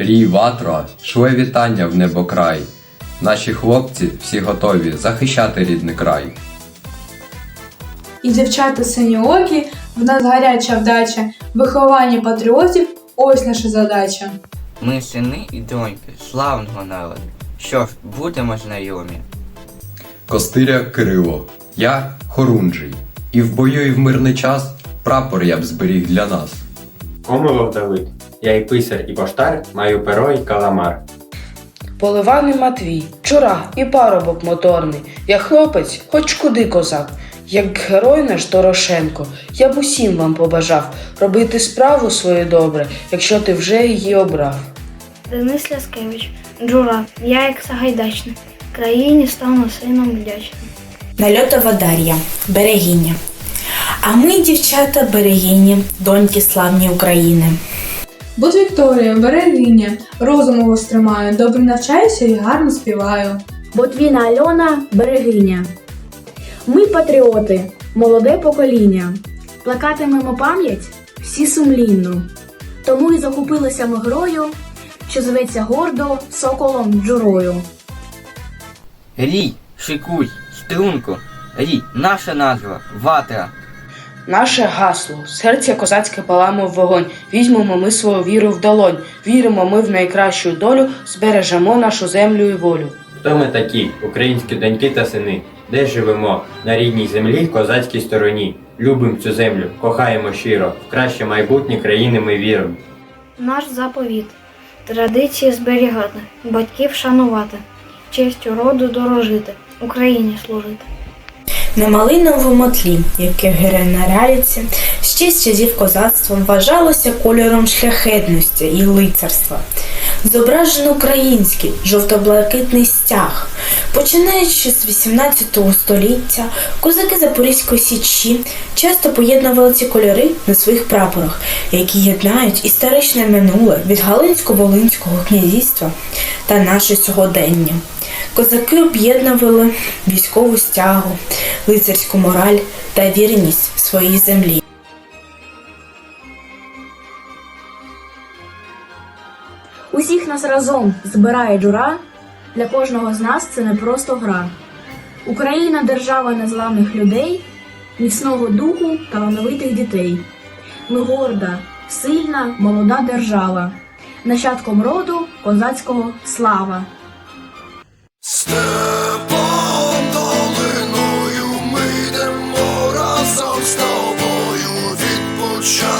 Рій ватра, шле вітання в небокрай. Наші хлопці всі готові захищати рідний край. І дівчата синьоокі, в нас гаряча вдача, виховання патріотів ось наша задача. Ми сини і доньки славного народу. Що ж, будемо знайомі. Костиря Кирило, я Хорунжий. І в бою, і в мирний час прапор я б зберіг для нас. Комилов Давид. Я і писар, і поштар, маю перо і каламар. Поливаний Матвій, чура і парубок моторний. Я хлопець, хоч куди козак. Як герой наш Дорошенко, я б усім вам побажав робити справу свою добре, якщо ти вже її обрав. Денис Ляскевич, Джура, я як Сагайдачний, країні стану сином вдячним. Нальотова Дар'я, берегиня. А ми, дівчата, берегині, доньки славні України. Будь Вікторія, берегиня, розум його стримаю, добре навчаюся і гарно співаю. Ботвіна Альона берегиня. Ми патріоти, молоде покоління. Плакатимемо пам'ять всі сумлінно. Тому і захопилися ми грою, що зветься гордо соколом джурою. Рій, шикуй, струнку. Рій, наша назва, ватра. Наше гасло, серця козацьке паламе в вогонь. Візьмемо ми свою віру в долонь. Віримо ми в найкращу долю, збережемо нашу землю і волю. Хто ми такі, українські доньки та сини? Де живемо? На рідній землі, козацькій стороні. Любим цю землю, кохаємо щиро, в краще майбутнє країни ми віримо. Наш заповіт традиції зберігати, батьків шанувати, честю роду дорожити, Україні служити. На малиновому тлі, яке гере ще з часів козацтва вважалося кольором шляхетності і лицарства. Зображено український жовто-блакитний стяг. Починаючи з 18 століття, козаки Запорізької січі часто поєднували ці кольори на своїх прапорах, які єднають історичне минуле від Галинсько-Волинського князівства та наше сьогодення. Козаки об'єднували військову стягу, лицарську мораль та вірність своїй землі. Усіх нас разом збирає джура. Для кожного з нас це не просто гра. Україна держава незламних людей, міцного духу талановитих дітей. Ми горда, сильна, молода держава, нащадком роду козацького слава. Від